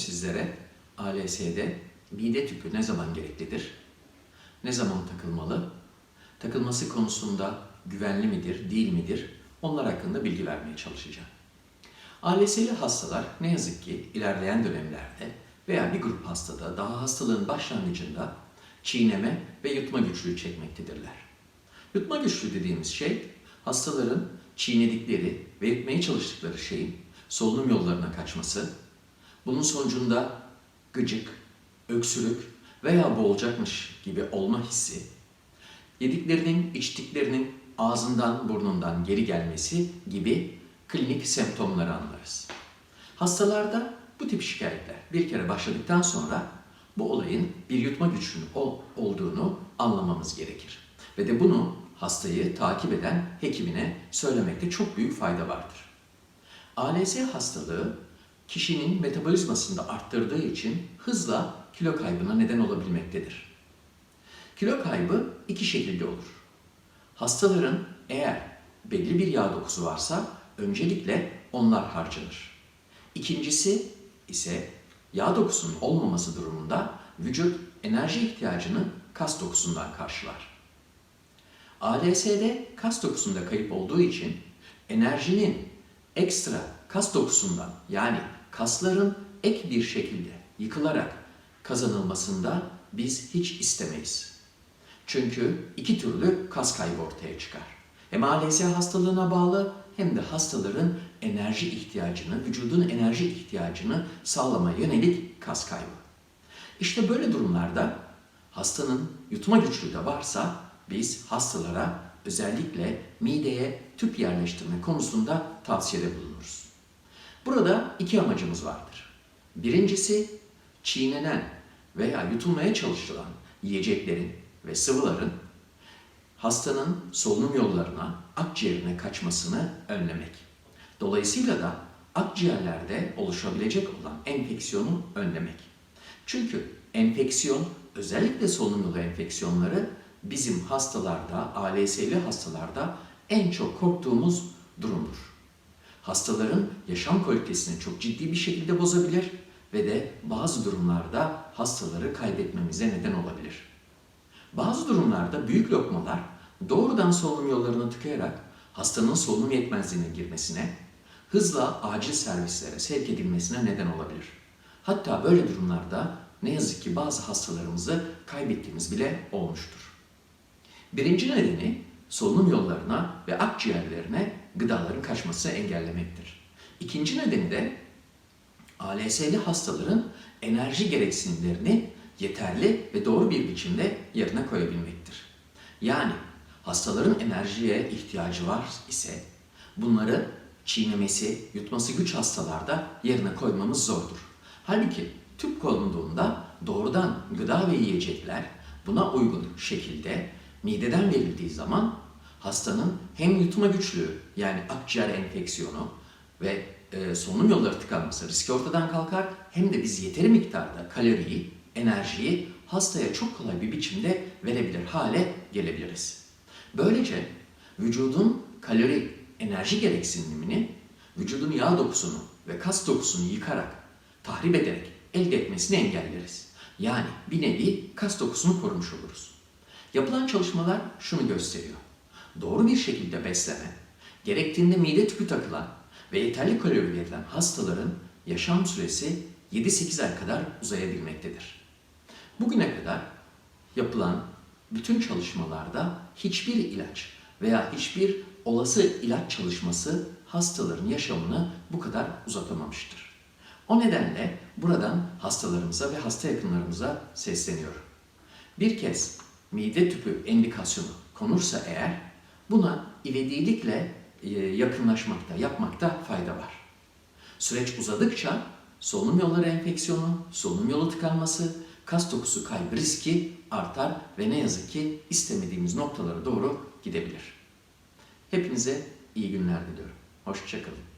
sizlere ALS'de mide tüpü ne zaman gereklidir? Ne zaman takılmalı? Takılması konusunda güvenli midir, değil midir? Onlar hakkında bilgi vermeye çalışacağım. ALS'li hastalar ne yazık ki ilerleyen dönemlerde veya bir grup hastada daha hastalığın başlangıcında çiğneme ve yutma güçlüğü çekmektedirler. Yutma güçlüğü dediğimiz şey hastaların çiğnedikleri ve yutmaya çalıştıkları şeyin solunum yollarına kaçması, bunun sonucunda gıcık, öksürük veya boğulacakmış gibi olma hissi, yediklerinin, içtiklerinin ağzından, burnundan geri gelmesi gibi klinik semptomları anlarız. Hastalarda bu tip şikayetler bir kere başladıktan sonra bu olayın bir yutma güçlüğü ol- olduğunu anlamamız gerekir. Ve de bunu hastayı takip eden hekimine söylemekte çok büyük fayda vardır. ALS hastalığı kişinin metabolizmasını da arttırdığı için hızla kilo kaybına neden olabilmektedir. Kilo kaybı iki şekilde olur. Hastaların eğer belli bir yağ dokusu varsa öncelikle onlar harcanır. İkincisi ise yağ dokusunun olmaması durumunda vücut enerji ihtiyacını kas dokusundan karşılar. ALS'de kas dokusunda kayıp olduğu için enerjinin ekstra kas dokusundan yani kasların ek bir şekilde yıkılarak kazanılmasında biz hiç istemeyiz. Çünkü iki türlü kas kaybı ortaya çıkar. Hem ALS hastalığına bağlı hem de hastaların enerji ihtiyacını, vücudun enerji ihtiyacını sağlamaya yönelik kas kaybı. İşte böyle durumlarda hastanın yutma güçlüğü de varsa biz hastalara özellikle mideye tüp yerleştirme konusunda tavsiyede bulunuruz. Burada iki amacımız vardır. Birincisi çiğnenen veya yutulmaya çalışılan yiyeceklerin ve sıvıların hastanın solunum yollarına, akciğerine kaçmasını önlemek. Dolayısıyla da akciğerlerde oluşabilecek olan enfeksiyonu önlemek. Çünkü enfeksiyon, özellikle solunum yolu enfeksiyonları bizim hastalarda, ALS'li hastalarda en çok korktuğumuz durumdur. Hastaların yaşam kalitesini çok ciddi bir şekilde bozabilir ve de bazı durumlarda hastaları kaybetmemize neden olabilir. Bazı durumlarda büyük lokmalar doğrudan solunum yollarını tıkayarak hastanın solunum yetmezliğine girmesine, hızla acil servislere sevk edilmesine neden olabilir. Hatta böyle durumlarda ne yazık ki bazı hastalarımızı kaybettiğimiz bile olmuştur. Birinci nedeni solunum yollarına ve akciğerlerine gıdaların kaçmasını engellemektir. İkinci nedeni de ALS'li hastaların enerji gereksinimlerini yeterli ve doğru bir biçimde yerine koyabilmektir. Yani hastaların enerjiye ihtiyacı var ise bunları çiğnemesi, yutması güç hastalarda yerine koymamız zordur. Halbuki tüp konulduğunda doğrudan gıda ve yiyecekler buna uygun şekilde mideden verildiği zaman hastanın hem yutma güçlüğü yani akciğer enfeksiyonu ve e, solunum yolları tıkanması riski ortadan kalkar hem de biz yeteri miktarda kaloriyi, enerjiyi hastaya çok kolay bir biçimde verebilir hale gelebiliriz. Böylece vücudun kalori, enerji gereksinimini vücudun yağ dokusunu ve kas dokusunu yıkarak, tahrip ederek elde etmesini engelleriz. Yani bir nevi kas dokusunu korumuş oluruz. Yapılan çalışmalar şunu gösteriyor. Doğru bir şekilde beslenen, gerektiğinde mide tüpü takılan ve yeterli kalori verilen hastaların yaşam süresi 7-8 ay kadar uzayabilmektedir. Bugüne kadar yapılan bütün çalışmalarda hiçbir ilaç veya hiçbir olası ilaç çalışması hastaların yaşamını bu kadar uzatamamıştır. O nedenle buradan hastalarımıza ve hasta yakınlarımıza sesleniyorum. Bir kez mide tüpü endikasyonu konursa eğer buna ivedilikle e, yakınlaşmakta, yapmakta fayda var. Süreç uzadıkça solunum yolları enfeksiyonu, solunum yolu tıkanması, kas dokusu kaybı riski artar ve ne yazık ki istemediğimiz noktalara doğru gidebilir. Hepinize iyi günler diliyorum. Hoşçakalın.